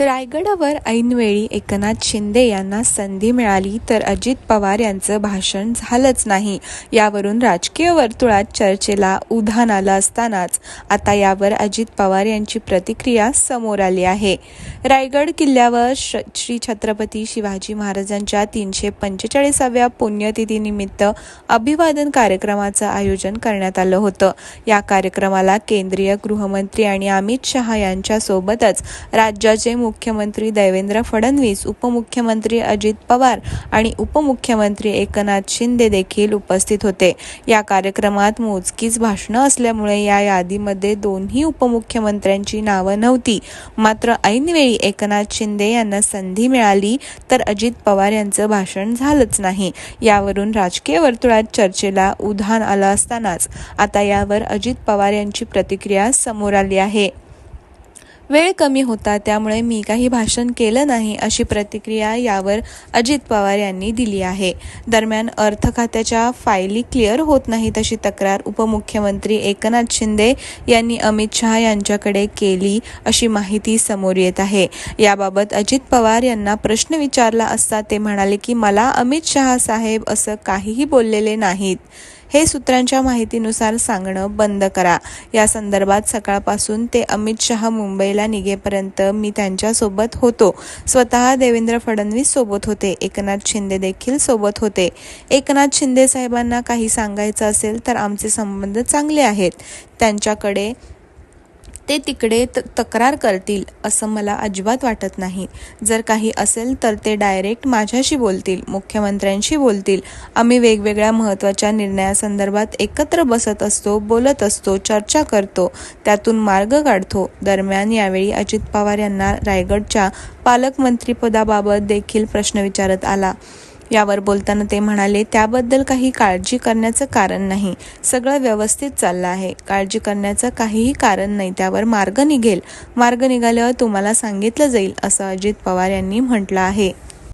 रायगडावर ऐनवेळी एकनाथ शिंदे यांना संधी मिळाली तर अजित पवार यांचं भाषण झालंच नाही. यावरून राजकीय वर्तुळात चर्चेला उधाण आलं असतानाच आता यावर अजित पवार यांची प्रतिक्रिया समोर आली आहे. रायगड किल्ल्यावर श्री छत्रपती शिवाजी महाराजांच्या तीनशे पंचेचाळीसाव्या पुण्यतिथीनिमित्त अभिवादन कार्यक्रमाचं आयोजन करण्यात आलं होतं. या कार्यक्रमाला केंद्रीय गृहमंत्री आणि अमित शहा यांच्यासोबतच राज्याचे मुख्यमंत्री देवेंद्र फडणवीस उपमुख्यमंत्री अजित पवार आणि उपमुख्यमंत्री एकनाथ शिंदे देखील उपस्थित होते. या कार्यक्रमात मोजकीच भाषणं असल्यामुळे या यादीमध्ये दोन्ही उपमुख्यमंत्र्यांची नावं नव्हती. मात्र ऐनवेळी एकनाथ शिंदे यांना संधी मिळाली तर अजित पवार यांचं भाषण झालंच नाही. यावरून राजकीय वर्तुळात चर्चेला उधाण आलं असतानाच आता यावर अजित पवार यांची प्रतिक्रिया समोर आली आहे. वेळ कमी होता त्यामुळे मी काही भाषण केलं नाही अशी प्रतिक्रिया यावर अजित पवार यांनी दिली आहे. दरम्यान अर्थ खात्याच्या फायली क्लिअर होत नाहीत अशी तक्रार उपमुख्यमंत्री एकनाथ शिंदे यांनी अमित शहा यांच्याकडे केली अशी माहिती समोर येत आहे. याबाबत अजित पवार यांना प्रश्न विचारला असता ते म्हणाले की मला अमित शहा साहेब असं काहीही बोललेले नाहीत. हे सूत्रांच्या माहितीनुसार सांगणं बंद करा. या संदर्भात सकाळपासून ते अमित शहा मुंबईला निघेपर्यंत मी त्यांच्यासोबत होतो. स्वतः देवेंद्र फडणवीस सोबत होते. एकनाथ शिंदे देखील सोबत होते. एकनाथ शिंदे साहेबांना काही सांगायचं असेल तर आमचे संबंध चांगले आहेत. त्यांच्याकडे ते तिकडे तक्रार करतील असं मला अजिबात वाटत नाही. जर काही असेल तर ते डायरेक्ट माझ्याशी बोलतील मुख्यमंत्र्यांशी बोलतील. आम्ही वेगवेगळ्या महत्त्वाच्या निर्णयासंदर्भात एकत्र बसत असतो बोलत असतो चर्चा करतो त्यातून मार्ग काढतो. दरम्यान यावेळी अजित पवार यांना रायगडच्या पालकमंत्रीपदाबाबत देखील प्रश्न विचारत आला. यावर बोलताना ते म्हणाले त्याबद्दल काही काळजी करण्याचं कारण नाही. सगळं व्यवस्थित चाललं आहे. काळजी करण्याचं काहीही कारण नाही. त्यावर मार्ग निघेल. मार्ग निघाल्यावर तुम्हाला सांगितलं जाईल असं अजित पवार यांनी म्हटलं आहे.